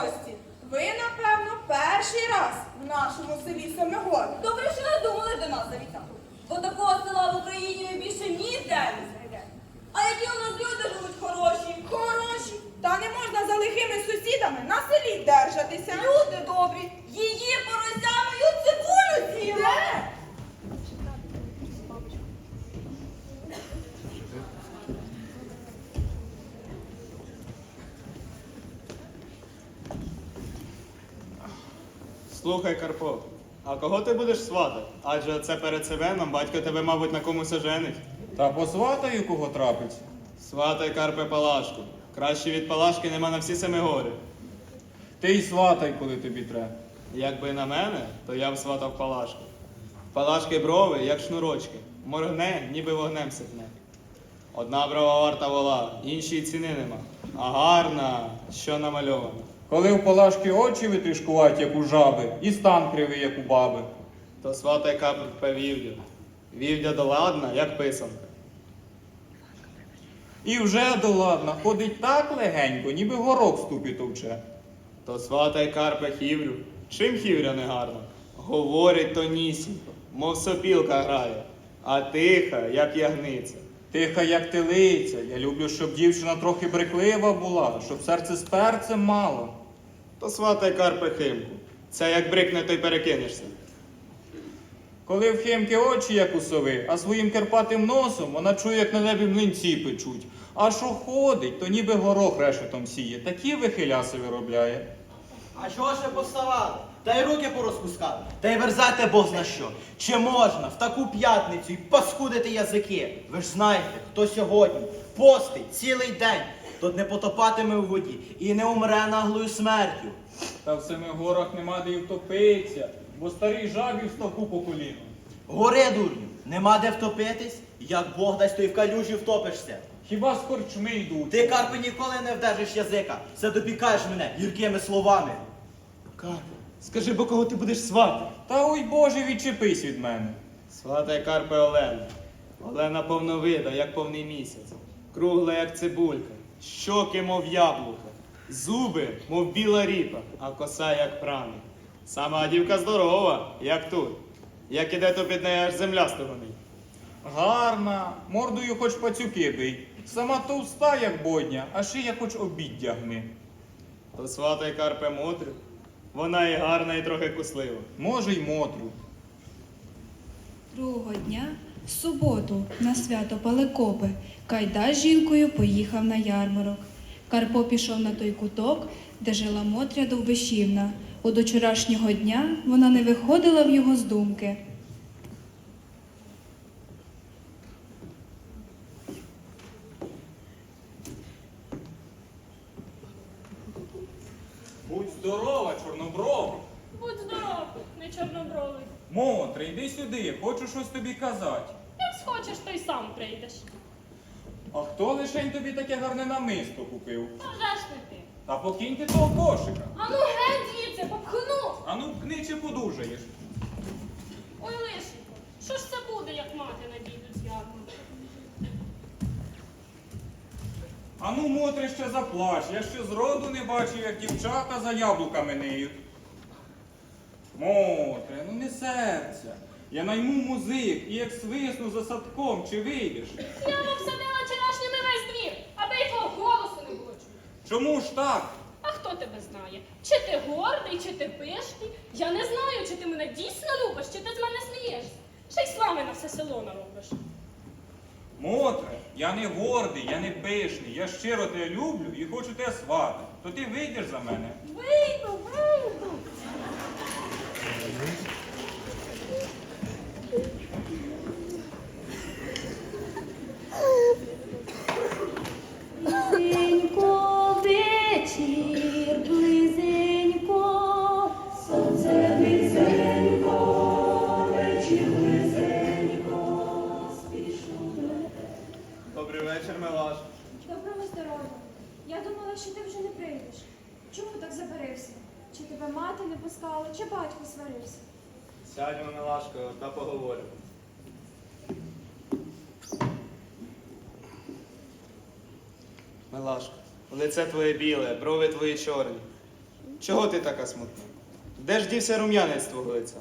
гості. Ви, напевно, перший раз в нашому селі Семигор. Добре, що не думали до нас завітати. Бо такого села в Україні ми більше ніде не знайдемо. А які у нас люди живуть хороші? Хороші. Та не можна за лихими сусідами на селі держатися. Люди добрі, її порозямою цибулю з'їла. Де? Слухай, Карпо, а кого ти будеш сватати? Адже це перед Севеном батько тебе, мабуть, на комусь оженить. Та посватаю, кого трапиться. Сватай Карпе Палашку. Краще від Палашки нема на всі семи гори. Ти й сватай, коли тобі треба. Якби на мене, то я б сватав Палашку. Палашки брови, як шнурочки. Моргне, ніби вогнем сипне. Одна брова варта вола, іншій ціни нема. А гарна, що намальована. Коли в палашки очі витрішкуваті, як у жаби, і стан кривий, як у баби. То сватай Карпе Вівдя. Вівдя доладна, як писанка. І вже доладна, ходить так легенько, ніби горок в ступі товче. То сватай Карпе Хіврю. Чим Хівря не гарно? Говорить тонісінько, мов сопілка грає, а тиха, як ягниця. Тиха, як телиця. Я люблю, щоб дівчина трохи бриклива була, щоб серце з перцем мало. То сватай Карпе Химку. Це як брикне, то й перекинешся. Коли в химки очі, як у сови, а своїм керпатим носом вона чує, як на небі млинці печуть. А що ходить, то ніби горох решетом сіє. Такі вихиляси виробляє. А чого ще поставали? Та й руки порозпускали, та й верзати Бог зна що. Чи можна в таку п'ятницю й паскудити язики? Ви ж знаєте, хто сьогодні постить цілий день, тот не потопатиме у воді і не умре наглою смертю. Та в семи горах нема де й втопиться, бо старий жабі в ставку по коліну. Гори, дурню, нема де втопитись, як Бог дасть, то й в калюжі втопишся. Хіба з корчми йдуть? Ти, Карпе, ніколи не вдержиш язика, все допікаєш мене гіркими словами. Карпе, скажи, бо кого ти будеш сватати? Та ой Боже, відчепись від мене. Сватай Карпе Олену. Олена повновида, як повний місяць, кругла, як цибулька, щоки, мов яблука, зуби, мов біла ріпа, а коса, як праник. Сама дівка здорова, як тут. Як іде, то під нею аж земля стогонить. Гарна, мордою хоч пацюки бий. Сама товста, як бодня, а шия хоч обіддя гни. То сватай Карпе Мотрю. Вона і гарна, і трохи куслива. Може й мотру. Другого дня, в суботу, на свято Палекопи, Кайда з жінкою поїхав на ярмарок. Карпо пішов на той куток, де жила Мотря Довбишівна. От вчорашнього дня вона не виходила в його з думки. Будь здорова, чорноброва. Будь здоров, не чорнобровий. Мотре, йди сюди, хочу щось тобі казати. Як схочеш, то й сам прийдеш. А хто лишень тобі таке гарне намисто купив? А вже ж не ти. Та покинь ти того кошика. Ану геть звідси, попхну. Ану, пкни чи подужаєш. Ану, Мотре, ще заплач. Я ще зроду не бачив, як дівчата за яблуками неють. Мотре, ну не серця. Я найму музик і як свисну за садком, чи вийдеш? Я вам всадила вчорашніми весь двір, аби й твого голосу не було чути. Чому ж так? А хто тебе знає? Чи ти гордий, чи ти пишний? Я не знаю, чи ти мене дійсно любиш, чи ти з мене смієшся. Ще й слави на все село наробиш. Мотре, я не гордий, я не пишний, я щиро тебе люблю і хочу тебе свати. То ти вийдеш за мене. Вийду, вийду. Добрий вечір, Милаш. Доброго здоров'я. Я думала, що ти вже не прийдеш. Чому так забарився? Чи тебе мати не пускала, чи батько сварився? Сядьмо, Милашко, та поговоримо. Милашко, лице твоє біле, брови твої чорні. Чого ти така смутна? Де ж дівся рум'янець твого лиця?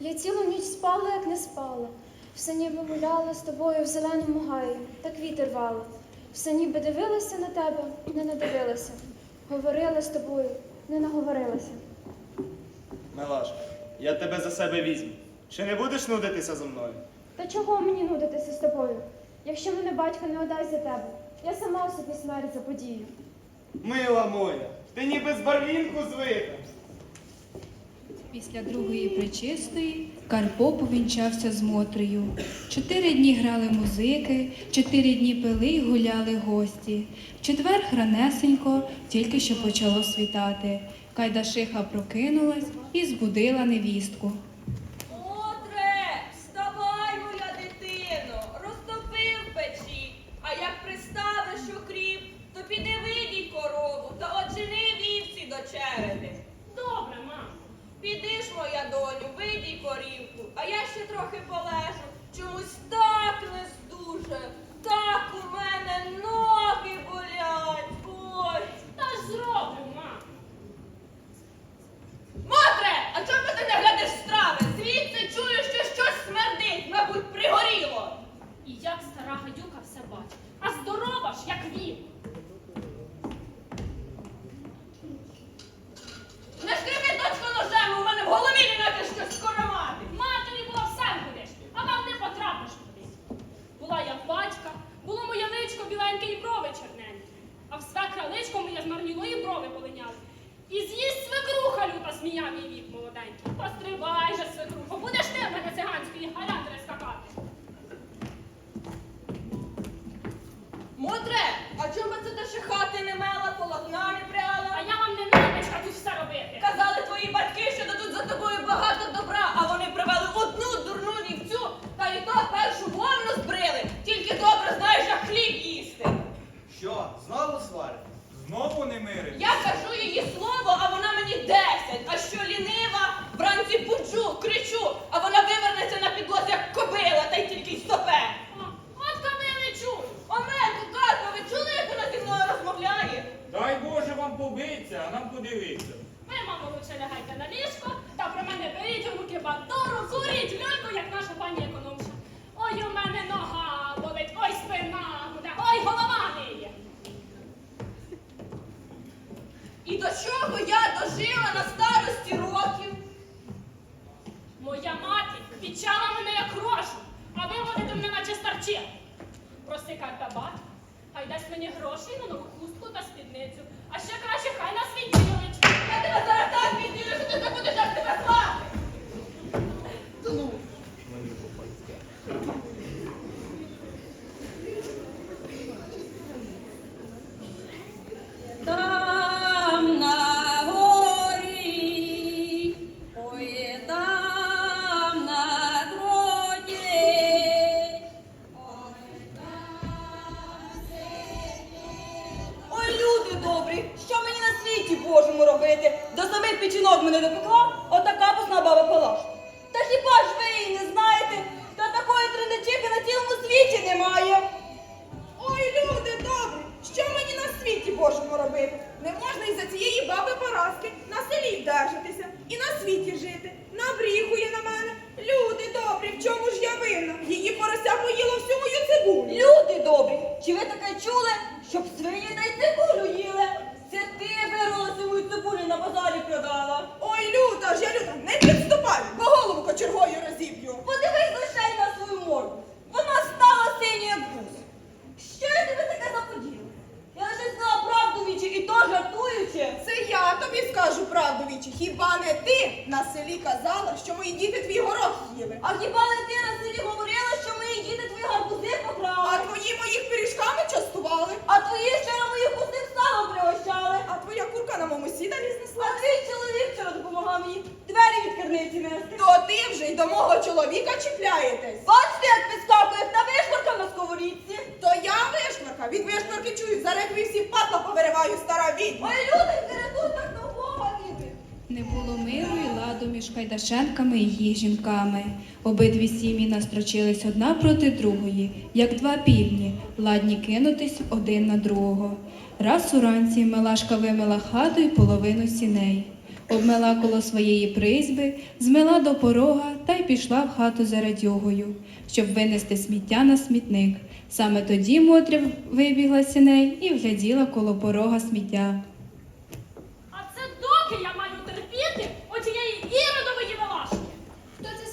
Я цілу ніч спала, як не спала. Все ніби гуляла з тобою в зеленому гаї, так вітер вала. Все ніби дивилася на тебе, не надивилася. Говорила з тобою, не наговорилася. Милашко, я тебе за себе візьму. Чи не будеш нудитися зо мною? Та чого мені нудитися з тобою? Якщо мене батько не отдасть за тебе, я сама собі смерть заподію. Мила моя, ти ніби з барвінку звита. Після другої причистої Карпо повінчався з Мотрею. Чотири дні грали музики, чотири дні пили й гуляли гості. В четвер ранесенько тільки що почало світати. Кайдашиха прокинулась і збудила невістку. Мотре, вставай, моя дитино, розтопив печі, а як приставиш окріп, то піди видій корову та оджени вівці до череди. Добре, мам. Піди ж, моя доню, видій корівку, а я ще трохи полежу. Чомусь так не здуже, так у мене ноги болять. Ой. Та ж зроблю, мам. Мотре, а чому ти не глядиш страви? Звідси чую, що щось смердить, мабуть, пригоріло. І як стара гадюка все бачить. А здорова ж, як він. Не шкрипи, дочко, ножем, у мене в голові неначе щось скоромати. Матері було все будеш, а вам не потрапиш туди. Була я в батька, було моє личко біленьке і брови черненькі. А в свекра личко моє змарніло і брови полиняли. І з'їсть свекруха люта сміяв її вік молоденький. Побитися, а. Ви, мамо, лучше лягайте на ліжко, та про мене беріть у руки бандуру, куріть люльку, як наша пані економша. Ой, у мене нога болить, ой, спина буде, ой, голова ниє. І до чого я дожила на старості років? Моя мати відчала мене як грошу, а ви водите мене наче старче. Проси картабат, хай дасть мені грошей на нову хустку та спідницю, а ще краще хай нас відділить. Я тебе зараз так відділю, що ти забудеш, як тебе звати. Таке чули, щоб свині та й цибулю їли? Це ти вирвала свою цибулю на базарі продала. Ой, люта ж я люта, не підступай, бо голову кочергою розіб'ю. Подивись лише й на свою морду. Вона стала синьою як гусь. Що я тебе таке заподіла? Я лише знала правду вічі і то жартуючи. Це я тобі скажу правду вічі. Хіба не ти на селі казала, що мої діти твій горох їли? А хіба не ти на селі говорила, що мої діти гарбузи покрали. А твої моїх пиріжками частували? А твої ще на моїх пустих сало пригощали? А твоя курка на моєму сідалі знесла? А твій чоловік вчора допомагав мені двері від керниці нести. То ти вже й до мого чоловіка чіпляєтесь. Бачите, як підскакує та вишварка на сковорідці. То я вишмарка, від вишмарки чую, зараз як ви всі падла повириваю, стара відьма. Ой, люди, не тут так на Бога віри. Не було Кайдашенками і їх жінками. Обидві сім'ї настрочились одна проти другої, як два півні, ладні кинутись один на другого. Раз уранці Мелашка вимила хату й половину сіней. Обмила коло своєї призьби, змила до порога та й пішла в хату за радьогою, щоб винести сміття на смітник. Саме тоді Мотря вибігла сіней і вгляділа коло порога сміття. А це доки я маю терпіти отієї іродової милашки. Хто це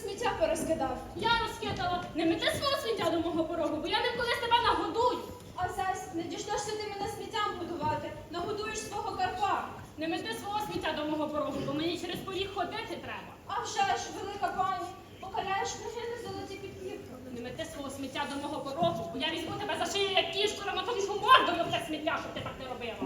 сміття порозкидав? Я розкидала, не мети свого сміття до мого порогу, бо я не колись тебе нагодую. А зась, не діждешся ти мене сміттям будувати, нагодуєш свого карпа. Не мети свого сміття до мого порогу, бо мені через поріг ходити треба. А вже ж, велика пані, покаляєш кухини золоті підківки. Не мети свого сміття до мого порогу, бо я візьму тебе за шию, як кішку, раматомшу мордою в те сміття, щоб ти так не робила.